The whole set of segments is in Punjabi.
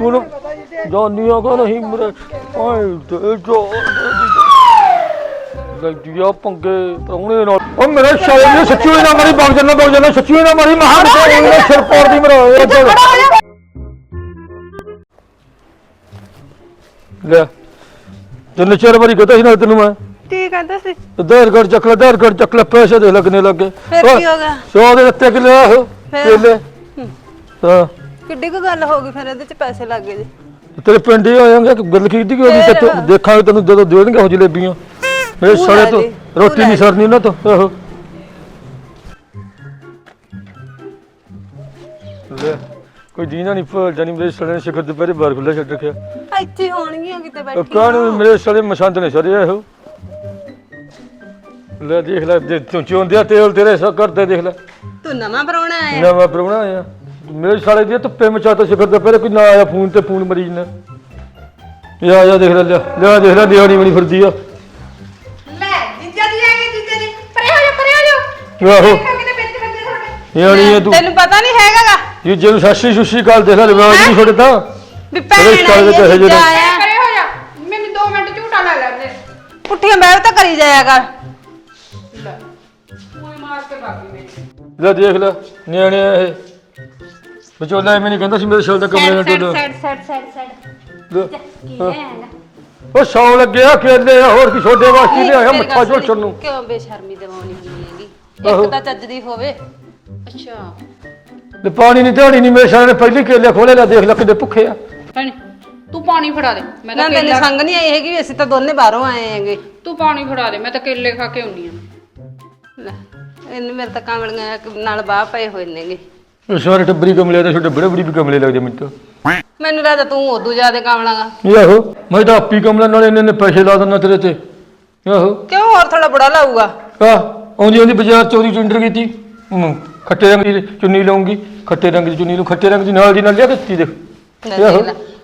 ਹੁਣ ਜਾਨੀਆਂ ਕੋ ਨਹੀਂ ਮੇਰੇ। ਓਏ ਤੇ ਜੋ ਲੱਗਿਆ ਪੰਗੇ ਪ੍ਰਾਹੁਣੇ ਨਾਲ ਉਹ ਮੇਰੇ ਸ਼ਾਲੇ ਨੇ ਸੱਚੀ ਹੋਈ ਨਾ ਮਾਰੀ ਬਗ ਜੰਨਾ ਬਗ ਜੰਨਾ ਸੱਚੀ ਹੋਈ ਨਾ ਮਾਰੀ ਮਹਾਨ ਤੇ ਸਿਰ ਪਾੜ ਦੀ ਮੇਰਾ। ਲੈ ਤੈਨੂੰ ਚਾਰ ਵਾਰੀ ਕਹਤਾ ਸੀ ਨਾ ਤੈਨੂੰ ਮੈਂ। ਕੀ ਕਹਿੰਦਾ ਸੀ? ਦਰ ਘਰ ਚੱਕ ਲੈ ਦਰ ਘਰ ਚੱਕ ਲੈ ਪੈਸੇ ਦੇ ਲੱਗਣੇ ਲੱਗੇ। ਫਿਰ ਕੀ ਹੋ ਗਿਆ? ਸੌ ਦੇ ਦਿੱਤੇ ਕਿਲੇ ਆਹੋ ਫਿਰ? ਕੇਲੇ। ਹਾਂ। ਕਿੱਡੀ ਕੁ ਗੱਲ ਹੋ ਗਈ ਫਿਰ ਇਹਦੇ ਚ ਪੈਸੇ ਲੱਗ ਗਏ ਜੀ। ਤੇਰੇ ਪਿੰਡ ਹੀ ਆਏਗਾ ਕਿ ਗੱਲ ਕੀਤੀ ਕਿ ਉਹਦੀ? ਤੇ ਦੇਖਾਂਗੇ ਤੈਨੂੰ ਜਦੋਂ ਦੇਣਗੇ ਉਹ ਜਲੇਬੀਆਂ। ਮੇਰੇ ਤੂੰ ਲੈ ਤੋਂ ਤੂੰ ਰੋਟੀ ਨਹੀਂ ਸਰਨੀ ਨਾ ਤੋਂ ਆਹੋ। ਲੈ ਕੋਈ ਦੀਨਾ ਨਹੀਂ ਫਲ ਜਾਨੀ ਮੇਰੇ ਸਾਲੇ ਨੇ ਸ਼ਿਖਰ ਦੁਪਹਿਰੇ ਬਾਹਰ ਖੁੱਲਾ ਛੱਡ ਰੱਖਿਆ। ਇੱਥੇ ਹੋਣਗੀਆਂ ਕਿਤੇ ਉਹ ਬੈਠੀ ਕਾਹਨ ਮੇਰੇ ਸਾਲੇ ਮਸੰਦ ਨੇ ਸਾਰੇ ਇਹੋ ਲੈ ਦੇਖ ਲੈ ਚੁੰ ਚੁੰਦਿਆ ਤੇਲ ਤੇਰੇ ਸਾ ਕਰਦੇ ਦੇਖ ਲੈ। ਤੂੰ ਨਵਾਂ ਪਰੋਣਾ ਆਇਆ। ਨਵਾਂ ਪ੍ਰਾਹੁਣਾ ਆਇਆ। ਮੇਰੇ ਸਾਲੇ ਦੀ ਧੁੱਪੇ ਮਚਾਤਾ ਸਿਖਰ ਦੁਪਹਿਰੇ ਕੋਈ ਨਾ ਆਇਆ ਫੋਨ ਤੇ ਫੋਨ ਮਰੀਜ਼ ਨੇ। ਇਹ ਆ ਜਾ ਦੇਖ ਲੈ ਲਿਆ ਲਿਆ ਦੇਖ ਲੈ ਨਿਆਣੀ ਬਣੀ ਫਿਰਦੀ ਆ। ਲੈ ਜਿੱਜਾ ਜੀ ਆ ਗਏ ਜਿੱਜਾ ਜੀ। ਪਰੇ ਹੋ ਜਾ ਪਰੇ ਹੋ ਜਾ ਆਹੋ। ਕਿਤੇ ਵਿੱਚ ਬੰਦੇ ਤੁਹਾਡੇ ਨਿਆਣੀ ਹੈ ਤੂੰ। ਤੈਨੂੰ ਪਤਾ ਨਹੀਂ ਹੈਗਾਗਾ। ਇਹ ਜਿਹਨੂੰ ਸਾਸ਼ੀ ਸੁਸ਼ੀ ਕਾਲ ਦੇਖ ਲੈ ਰਿਵਾਜ ਨਹੀਂ ਛੋੜੇ ਤਾਂ। ਵੀ ਉਹਦੇ ਭੈਣ ਸਾਲੇ ਦੇ ਆਈ ਪੈਸੇ ਹੈ ਜਿਹੜੇ- ਜੀਜਾ ਆਇਆ। ਪਰੇ ਹੋ ਜਾ। ਮੈਨੂੰ 2 ਮਿੰਟ ਝੂਟਾ ਲਾ ਲੈਂਦੇ ਪੁੱਠੀਆਂ ਬੈਠ ਤਾਂ ਕਰੀ ਜਾਇਆ ਕਰ। ਲੈ। ਕੋਈ ਮਾਰ ਕੇ ਬਾਕੀ ਮੇਰੀ ਲੈ ਦੇਖ ਲੈ ਨਿਆਣੇ ਆ ਇਹ। ਵਿਚੋਲਾ ਐਵੇਂ ਨਹੀਂ ਕਹਿੰਦਾ ਸੀ ਮੇਰੇ ਸਾਲ ਦਾ ਕਮਰੇ ਨਾਲ ਟੋਲੋ ਸਾਈਡ ਸਾਈਡ ਸਾਈਡ ਸਾਈਡ ਕੀ ਲੈਂਗਾ ਉਹ ਸੌ ਲੱਗਿਆ ਕੇਲੇ ਆ, ਹੋਰ ਕੀ ਛੋਡੇ ਵਾਸਤੇ ਨਹੀਂ ਆਇਆ ਮੱਥਾ ਝੋਟਣ ਨੂੰ ਕਿਉਂ ਬੇਸ਼ਰਮੀ ਦਿਵਾਉਣੀ ਹੁੰਦੀ ਹੈਗੀ? ਆਹੋ। ਇੱਕ ਤਾਂ ਚੱਜ ਦੀ ਹੋਵੇ। ਅੱਛਾ। ਤੇ ਪਾਣੀ ਨਹੀਂ ਧਾਣੀ ਨਹੀਂ ਮੇਰੇ ਸਾਲੇ ਨੇ ਪਹਿਲੀ ਕੇਲੇ ਖੋਲੇ ਲੈ ਦੇਖ ਲੈ ਕਿੱਡੇ ਭੁੱਖੇ ਆ। ਭੈਣੇ ਤੂੰ ਪਾਣੀ ਫੜਾ ਦੇ। ਮੈਂ ਨਾ ਤਾਂ ਤੈਨੂੰ ਕੇਲਾ ਸੰਗ ਨਹੀਂ ਆਈ ਹੈਗੀ ਵੀ ਅਸੀਂ ਤਾਂ ਦੋਨੇ ਬਾਹਰੋਂ ਆਏ ਹੈਗੇ। ਤੂੰ ਪਾਣੀ ਫੜਾ ਦੇ ਮੈਂ ਤਾਂ ਕੇਲੇ ਖਾ ਕੇ ਆਉਣੀ ਆ। ਲੈ ਇਹਨੂੰ ਮੇਰੇ ਤਾਂ ਕਾਂਵਲੀਆਂ ਨਾਲ ਬਾਹ ਪਏ ਹੋਏ ਨੇਗੇ। ਸਾਰੇ ਟੱਬਰੀ ਕਮਲੇ ਤੇ ਛੋਟੇ ਬੜੇ ਬੜੀ ਵੀ ਕਮਲੇ ਲੱਗਦੇ ਮੈਨੂੰ ਤਾਂ? ਮੈਨੂੰ ਲੱਗਦਾ ਤੂੰ ਉਦੋਂ ਜ਼ਿਆਦਾ ਕਾਂਵਲਾਗਾ ਇਹ ਆਹੋ ਮੈਂ ਤਾਂ ਆਪੀ ਕਮਲਾ ਨਾਲ ਇੰਨੇ ਨੇ ਪੈਸੇ ਲਾ ਦਿੰਦਾ ਤੇਰੇ ਤੇ। ਆਹੋ। ਕਿਉਂ ਹੋਰ ਥੋੜਾ ਬੁੜਾ ਲਾਊਗਾ? ਆ ਆਉਂਦੀ ਆਉਂਦੀ ਬਾਜ਼ਾਰ ਚੋਰੀ ਟੈਂਡਰ ਕੀਤੀ। ਹੂੰ, ਖੱਟੇ ਰੰਗ ਦੀ ਚੁੰਨੀ ਲਊਂਗੀ ਖੱਟੇ ਰੰਗ ਦੀ ਚੁੰਨੀ ਲਊ ਖੱਟੇ ਰੰਗ ਦੀ ਨਾਲ ਦੀ ਨਾਲ ਲਿਆ ਦਿੱਤੀ ਦੇਖ।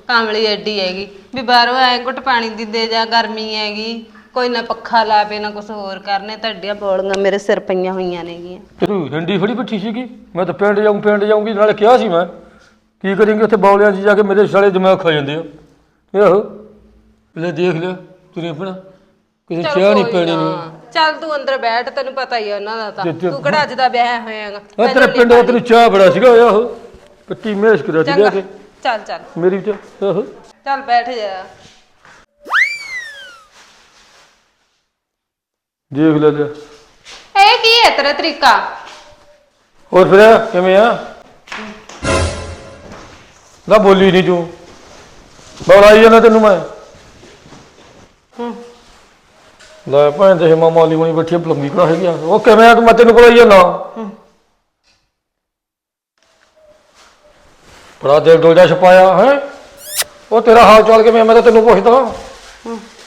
ਕਾਂਵਲੀ ਐਡੀ ਹੈਗੀ। ਵੀ ਬਾਹਰੋਂ ਆਏ ਘੁੱਟ ਪਾਣੀ ਦੀ ਦੇ ਜਾ ਗਰਮੀ ਹੈਗੀ। ਕੋਈ ਨਾ ਪੱਖਾ ਲਾ ਪੇ ਨਾ ਕੁਝ ਹੋਰ ਕਰਨੇ ਤੁਹਾਡੀਆਂ ਬੋਲੀਆਂ ਮੇਰੇ ਸਿਰ ਪਈਆਂ ਹੋਈਆਂ ਨੇਗੀਆਂ। ਤੇ ਤੂੰ ਹਿੰਡੀ ਫੜੀ ਬੱਠੀ ਸੀਗੀ? ਮੈਂ ਤਾਂ ਪਿੰਡ ਜਾਊਂ ਪਿੰਡ ਜਾਊਂਗੀ ਨਾਲੇ ਕਿਹਾ ਸੀ ਮੈਂ। ਕੀ ਕਰਾਂਗੇ ਉੱਥੇ ਬੌਲਿਆਂ 'ਚ ਜਾ ਕੇ ਮੇਰੇ ਸਾਲੇ ਦਿਮਾਗ ਖਾ ਜਾਂਦੇ ਆ। ਇਹ ਆਹੋ ਲੈ ਦੇਖ ਲਿਆ ਤੂੰ ਆਪਣਾ। ਕਿਸੇ ਚੱਲ ਚਾਹ ਨਹੀਂ ਕੋਈ ਪੈਣੀ ਨਾ। ਚੱਲ ਤੂੰ ਅੰਦਰ ਬੈਠ ਤੈਨੂੰ ਪਤਾ ਹੀ ਆ ਉਹਨਾਂ ਦਾ ਤਾਂ। ਤੇ- ਕਿਹੜਾ ਅੱਜ ਦਾ ਵਿਆਹ ਹੋਇਆਗਾ ਆ ਤੇਰੇ ਪਿੰਡ ਦਾ ਤੈਨੂੰ ਚਾਹ ਬੜਾ ਸੀਗਾ ਆਹੋ। ਕੱਟੀ ਮੇਸ਼ ਕਰਿਆ ਸੀ ਲਿਆ ਚੰਗਾ। ਕੇ ਚੱਲ ਚੱਲ। ਮੇਰੀ ਚ ਆਹੋ। ਚੱਲ ਬੈਠ ਜਾ। ਦੇਖ ਲੈ ਲਿਆ ਇਹ ਕੀ ਹੈ ਤੇਰਾ ਤਰੀਕਾ? ਹੋਰ ਫਿਰ ਕਿਵੇਂ ਆ? ਨਾ ਬੋਲੀ ਨਹੀਂ ਤੂੰ। ਬੋਲਾਈ ਜਾਂਦਾ ਤੈਨੂੰ ਮੈਂ। ਲੈ ਭੈਣ ਤੇ ਮਾਮਾ ਵਾਲੀ ਬਣੀ ਬੈਠੀ ਪਲੰਗੀ ਕਰਾ ਹੈਗੀ ਆ। ਉਹ ਕਿਵੇਂ ਆ ਤੂੰ? ਮੈਂ ਤੈਨੂੰ ਕੋਲ ਜਾਂਦਾ। ਬੜਾ ਦਿਲ ਡੋਜਾ ਛਪਾਇਆ ਹੈ? ਉਹ ਤੇਰਾ ਹਾਲ ਚਾਲ ਕਿਵੇਂ ਆ? ਮੈਂ ਤਾਂ ਤੈਨੂੰ ਪੁੱਛਦਾ।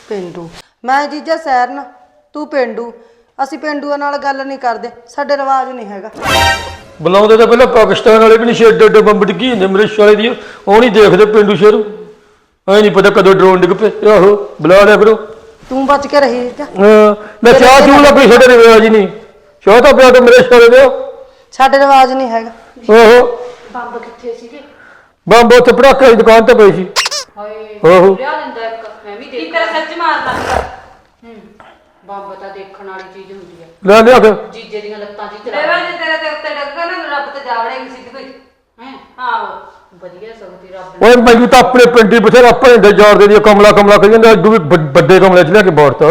ਪਿੰਡੂ। ਮੈਂ ਜੀਜਾ ਸੈਰਨ ਤੂੰ ਪਿੰਡੂ ਅਸੀਂ ਪਿੰਡੂਆਂ ਨਾਲ ਗੱਲ ਨਹੀਂ ਕਰਦੇ ਸਾਡੇ ਰਿਵਾਜ ਨਹੀਂ ਹੈਗਾ। ਬੁਲਾਉਂਦੇ ਤਾਂ ਪਹਿਲਾਂ ਪਾਕਿਸਤਾਨ ਵਾਲੇ ਵੀ ਨਹੀਂ ਏਡੇ ਏਡੇ ਬੰਬ ਡਿੱਗੀ ਜਾਂਦੇ ਮੇਰੇ ਸਾਲੇ ਦੀ ਉਹ ਨਹੀਂ ਦੇਖਦੇ ਪਿੰਡੂ ਸ਼ੇਰੂ ਐ ਨਹੀਂ ਪਤਾ ਕਦੋਂ ਡਰੋਨ ਡਿੱਗ ਪਏ ਆਹੋ ਬੁਲਾ ਲਿਆ ਕਰੋ। ਤੂੰ ਬਚ ਕੇ ਰਹੀ ਹਾਂ, ਮੈਂ ਚਾਹ ਚੂਹ ਲੱਗੀ ਛੱਡੇ ਰਿਵਾਜ ਹੀ ਨਹੀਂ। ਚਾਹ ਤਾਂ ਪਿਆ ਤਾਂ ਮੇਰੇ ਸਾਲੇ ਦੇ। ਸਾਡੇ ਰਿਵਾਜ ਨਹੀਂ ਹੈਗਾ। ਆਹੋ। ਬੰਬ ਕਿੱਥੇ ਸੀਗੇ? ਬੰਬ ਉੱਥੇ ਪੜਾਕੇ ਦੀ ਦੁਕਾਨ ਤੇ ਪਈ ਸੀ। ਹਾਏ ਆਹੋ। ਲਿਆ ਦਿੰਦਾ ਇੱਕ ਮੈਂ ਵੀ ਕੀ ਦੇਖ ਤੇਰਾ ਸੱਚ ਮਾਰਦਾ? ਬੰਬ ਤਾਂ ਦੇਖਣ ਵਾਲੀ ਚੀਜ਼ ਹੁੰਦੀ ਆ। ਲੈ ਲਿਆ ਕੇ ਜੀਜੇ ਦੀਆਂ ਲੱਤਾਂ ਹੀ ਦੇਵਾ ਚਲਾ ਜੇ ਤੇਰੇ ਤੇ ਉੱਤੇ ਡੱਗਾ ਨਾ ਰੱਬ ਤੇ ਜਾਵੜੇਗੀ ਸਿੱਧ ਕੋਈ। ਹੈ? ਆਹੋ। ਵਧੀਆ ਸਗਤੀ ਰੱਬ ਨੇ। ਓਏ ਮੈਨੂੰ ਤਾਂ ਆਪਣੇ ਪਿੰਡ ਹੀ ਬਥੇਰਾ ਭੈਂਦੇ ਜਾੜਦੇ ਦੀ ਕਮਲਾ ਕਮਲਾ ਕਹੀ ਜਾਂਦਾ ਅੱਡੂ ਵੀ ਵੱਡ- ਵੱਡੇ ਕਮਲੇ ਚ ਲਿਆ ਕੇ ਬਾੜਤਾ